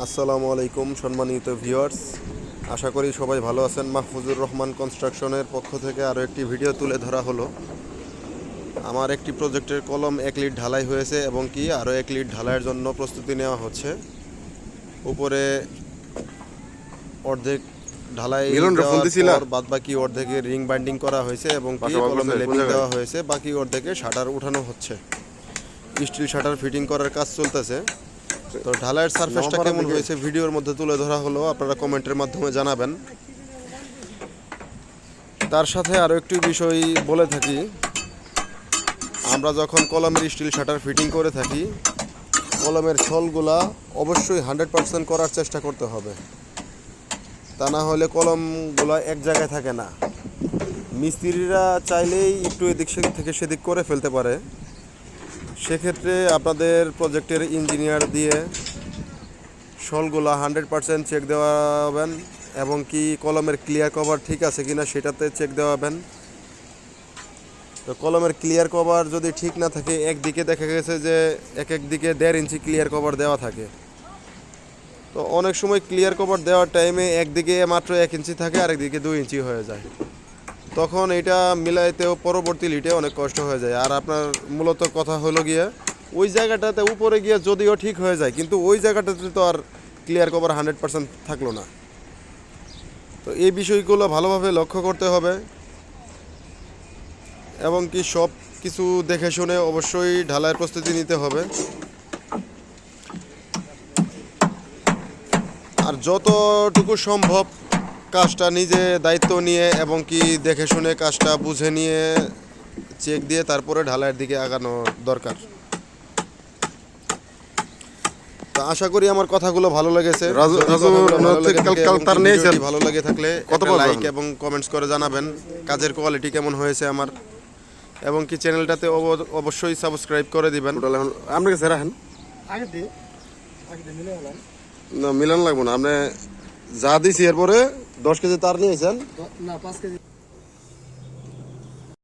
আসসালামু আলাইকুম সম্মানিত ভিউয়ার্স। আশা করি সবাই ভালো আছেন। মাহফুজুর রহমান কনস্ট্রাকশনের পক্ষ থেকে আরও একটি ভিডিও তুলে ধরা হলো। আমার একটি প্রজেক্টের কলম এক লিট ঢালাই হয়েছে এবং কি আরও এক লিট ঢালাইয়ের জন্য প্রস্তুতি নেওয়া হচ্ছে। উপরে অর্ধেক ঢালাই? বাদ বাকি অর্ধেকে রিং বাইন্ডিং করা হয়েছে এবং কি কলমে লেপিং দেওয়া হয়েছে। বাকি অর্ধেকে শাটার উঠানো হচ্ছে। স্টিল শাটার ফিটিং করার কাজ চলতেছে। তো ঢালাইয়ের সারফেসটা কেমন হয়েছে ভিডিওর মধ্যে তুলে ধরা হলো আপনারা কমেন্টের মাধ্যমে জানাবেন। তার সাথে আরও একটি বিষয় বলে থাকি। আমরা যখন কলমের স্টিল শাটার ফিটিং করে থাকি কলমের ছলগুলা অবশ্যই হান্ড্রেড পার্সেন্ট করার চেষ্টা করতে হবে। তা না হলে কলমগুলো এক জায়গায় থাকে না। মিস্ত্রিরা চাইলেই একটু এদিক থেকে সেদিক করে ফেলতে পারে। সেক্ষেত্রে আপনাদের প্রজেক্টের ইঞ্জিনিয়ার দিয়ে শলগুলা হান্ড্রেড পার্সেন্ট চেক দেওয়াবেন এবং কি কলমের ক্লিয়ার কভার ঠিক আছে কিনা সেটাতে চেক দেওয়াবেন। তো কলমের ক্লিয়ার কভার যদি ঠিক না থাকে, একদিকে দেখা গেছে যে এক এক দিকে দেড় ইঞ্চি ক্লিয়ার কভার দেওয়া থাকে। তো অনেক সময় ক্লিয়ার কভার দেওয়ার টাইমে একদিকে মাত্র এক ইঞ্চি থাকে, আরেকদিকে দুই ইঞ্চি হয়ে যায়। তখন এটা মিলাইতেও পরবর্তী লিটে অনেক কষ্ট হয়ে যায়। আর আপনার মূলত কথা হলো গিয়ে, ওই জায়গাটাতে উপরে গিয়ে যদিও ঠিক হয়ে যায়, কিন্তু ওই জায়গাটাতে তো আর ক্লিয়ার কভার হান্ড্রেড পার্সেন্ট থাকল না। তো এই বিষয়গুলো ভালোভাবে লক্ষ্য করতে হবে। এবং কি সব কিছু দেখে শুনে অবশ্যই ঢালাইয়ের প্রস্তুতি নিতে হবে। আর যতটুকু সম্ভব কাজটা নিজে দায়িত্ব নিয়ে এবং কি দেখে শুনে কাজটা বুঝে নিয়ে চেক দিয়ে তারপরে ঢালাইয়ের দিকে আগানো দরকার। তো আশা করি আমার কথাগুলো ভালো লেগেছে। ভালো লেগে থাকলে? লাইক এবং কমেন্টস করে জানাবেন। কাজের কোয়ালিটি কেমন হয়েছে আমার এবং কি চ্যানেলটাতে অব- অবশ্যই সাবস্ক্রাইব করে দিবেন। আপনি কাছে রাখেন। না মিলান লাগবো না। আপনি যা দিছি এরপরে দশ কেজি তার নিয়েছেন? না পাঁচ কেজি।